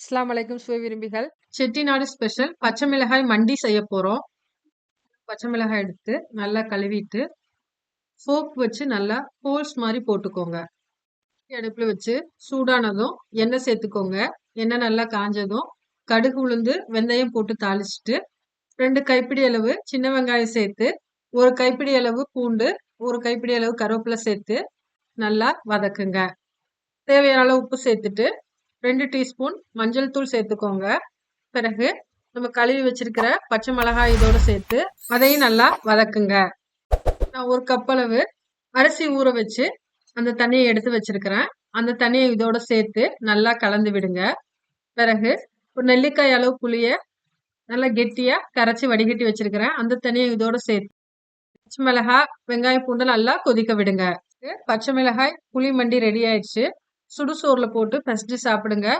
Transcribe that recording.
அஸ்லாம் வலைக்கும் சுவை விரும்பிகள். செட்டிநாடு ஸ்பெஷல். பச்சை மிளகாய் மண்டி செய்ய போகிறோம் பச்சை மிளகாய் எடுத்து நல்லா கழுவிட்டு ஃபோக் வச்சு நல்லா ஹோல்ஸ் மாதிரி போட்டுக்கோங்க. அடுப்பில் வச்சு சூடானதும் எண்ணெய் சேர்த்துக்கோங்க. எண்ணெய் நல்லா காஞ்சதும் கடுகு உளுந்து வெந்தயம் போட்டு தாளிச்சிட்டு ரெண்டு கைப்பிடி அளவு சின்ன வெங்காயம் சேர்த்து ஒரு கைப்பிடி அளவு பூண்டு ஒரு கைப்பிடி அளவு கருவேப்பிலை சேர்த்து நல்லா வதக்குங்க. தேவையான அளவு உப்பு சேர்த்துட்டு ரெண்டு டீஸ்பூன் மஞ்சள் தூள் சேர்த்துக்கோங்க. பிறகு நம்ம கழுவி வச்சிருக்கிற பச்சை மிளகாய் இதோடு சேர்த்து அதையும் நல்லா வதக்குங்க. நான் ஒரு கப் அளவு அரிசி ஊற வச்சு அந்த தண்ணியை எடுத்து வச்சிருக்கிறேன். அந்த தண்ணியை இதோட சேர்த்து நல்லா கலந்து விடுங்க. பிறகு ஒரு நெல்லிக்காய் அளவு புளிய நல்லா கெட்டியாக கரைச்சி வடிகட்டி வச்சிருக்கிறேன். அந்த தண்ணியை இதோட சேர்த்து பச்சை மிளகாய் வெங்காயம் பூண்டு நல்லா கொதிக்க விடுங்க. பச்சை மிளகாய் புளி மண்டி ரெடி ஆயிடுச்சு. சுடுசோறில் போட்டு ஃபஸ்ட்டு சாப்பிடுங்க.